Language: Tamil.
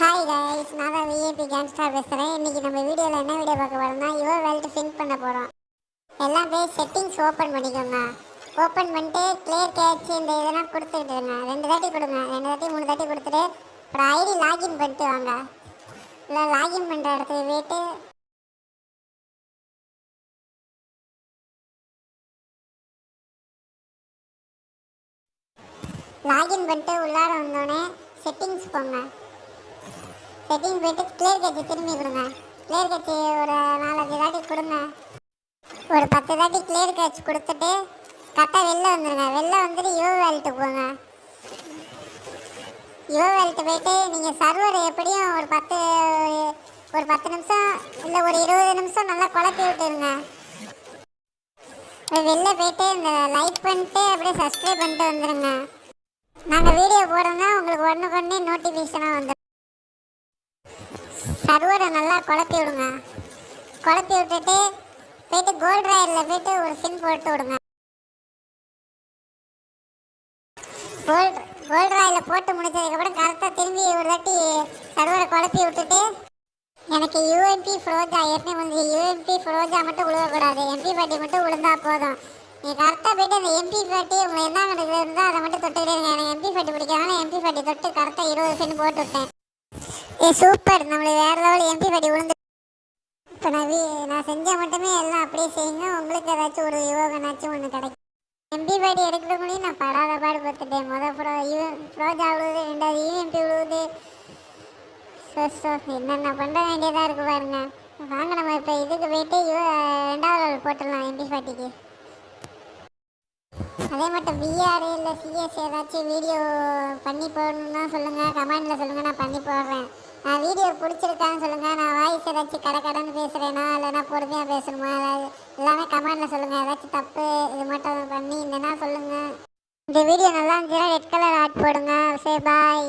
ஹாய் கைஸ் நான் தான் விஏபி கேங்ஸ்டார் பேசுகிறேன் இன்றைக்கி நம்ம வீடியோவில் என்ன வீடியோ பார்க்க போகிறோம்னா யுவர் வேல்ட்டு ஃபின் பண்ண போகிறோம் எல்லாம் போய் செட்டிங்ஸ் ஓப்பன் பண்ணிக்கோங்க. ஓப்பன் பண்ணிட்டு கிளியர் கேட்ச் இந்த இதெல்லாம் கொடுத்துக்கிட்டுருங்க ரெண்டு தாட்டி கொடுங்க. ரெண்டு தாட்டி மூணு தாட்டி கொடுத்துட்டு அப்புறம் ஐடி லாகின் பண்ணிட்டு வாங்க. இல்லை லாகின் பண்ணுற இடத்துக்கு போயிட்டு லாகின் பண்ணிட்டு உள்ளார வந்தோடனே செட்டிங்ஸ் போங்க. செட்டிங் போயிட்டு கிளியர் கட்சி திரும்பி கொடுங்க. கிளியர் கட்சி ஒரு நாலஞ்சு தாட்டி கொடுங்க. ஒரு பத்து தாட்டி கிளியர் கட்சி கொடுத்துட்டு கரெக்டாக வெளில வந்துடுங்க வெளில வந்துட்டு யோ வேல்ட்டு போங்க. யோ வேல்ட்டு போயிட்டு நீங்கள் சர்வர் எப்படியும் ஒரு பத்து ஒரு பத்து நிமிஷம் இல்லை ஒரு இருபது நிமிஷம் நல்லா குழப்பி விட்டுருங்க. வெளில போயிட்டு இந்த லைக் பண்ணிட்டு அப்படியே சப்ஸ்கிரைப் பண்ணிட்டு வந்துடுங்க நாங்கள் வீடியோ போடுறோம்னா உங்களுக்கு ஒன்று ஒன்று நோட்டிஃபிகேஷனாக வந்துடும் சர்வரை நல்லா குழப்பி விடுங்க. குழப்பி விட்டுட்டு போயிட்டு கோல்ட் ராயரில் போயிட்டு ஒரு சிம் போட்டு விடுங்க. கோல்ட் கோல்ட் ராயில் போட்டு முடிச்சதுக்கப்புறம் கரெக்டாக திரும்பி ஒரு தாட்டி சர்வரை குழப்பி விட்டுட்டு எனக்கு யூஎம்பி ஃப்ரோஜா ஏற்கனவே வந்து யூஎம்பி ஃப்ரோஜா மட்டும் விழுகக்கூடாது எம்பி பாட்டி மட்டும் விழுந்தா போதும். நீ கரெக்டாக போயிட்டு அந்த எம்பி பாட்டி உங்களுக்கு என்ன நடக்குது இருந்தால் அதை மட்டும் தொட்டுக்கிட்டே இருங்க. எனக்கு எம்பி பாட்டி பிடிக்காதனால எம்பி பாட்டி தொட்டு கரெக்டாக இருபது சென்ட் போட்டு விட்டேன். ஏ சூப்பர். நம்மளுக்கு வேறு லெவல் எம்பி படி விழுந்து இப்போ நான் நான் செஞ்சால் மட்டுமே எல்லாம் அப்படியே செய்யுங்க. உங்களுக்கு ஏதாச்சும் ஒரு யோகனாச்சும் ஒன்று கிடைக்கும். எம்பி பாடி எடுக்கிற முடியும். நான் படாத பாடு பார்த்துட்டேன். மொதல் ப்ரோ யூ ப்ரோஜா விழுவுது ரெண்டாவது யூஎம்பி விழுவுது ஸோ ஸோ என்னென்ன பண்ண வேண்டியதாக இருக்கு பாருங்க. வாங்க நம்ம இப்போ இதுக்கு போயிட்டு யூ ரெண்டாவது போட்டுடலாம் எம்பி பாட்டிக்கு. அதே மட்டும் விஆர் இல்லை சிஎஸ் ஏதாச்சும் வீடியோ பண்ணி போடணும்னா சொல்லுங்கள் கமெண்டில் சொல்லுங்கள் நான் பண்ணி போடுறேன். நான் வீடியோ பிடிச்சிருக்கான்னு சொல்லுங்கள் நான் வாய்ஸ் ஏதாச்சும் கடை கடைன்னு பேசுகிறேனா இல்லைனா பொறுமையாக பேசணுமா? அதாவது எல்லாமே கமெண்டில் சொல்லுங்கள் ஏதாச்சும் தப்பு இது மட்டும் பண்ணி இல்லைன்னா சொல்லுங்கள் இந்த வீடியோ நல்லா இருந்துச்சுன்னா ரெட் கலர் ஆட் போடுங்க. சரி பாய்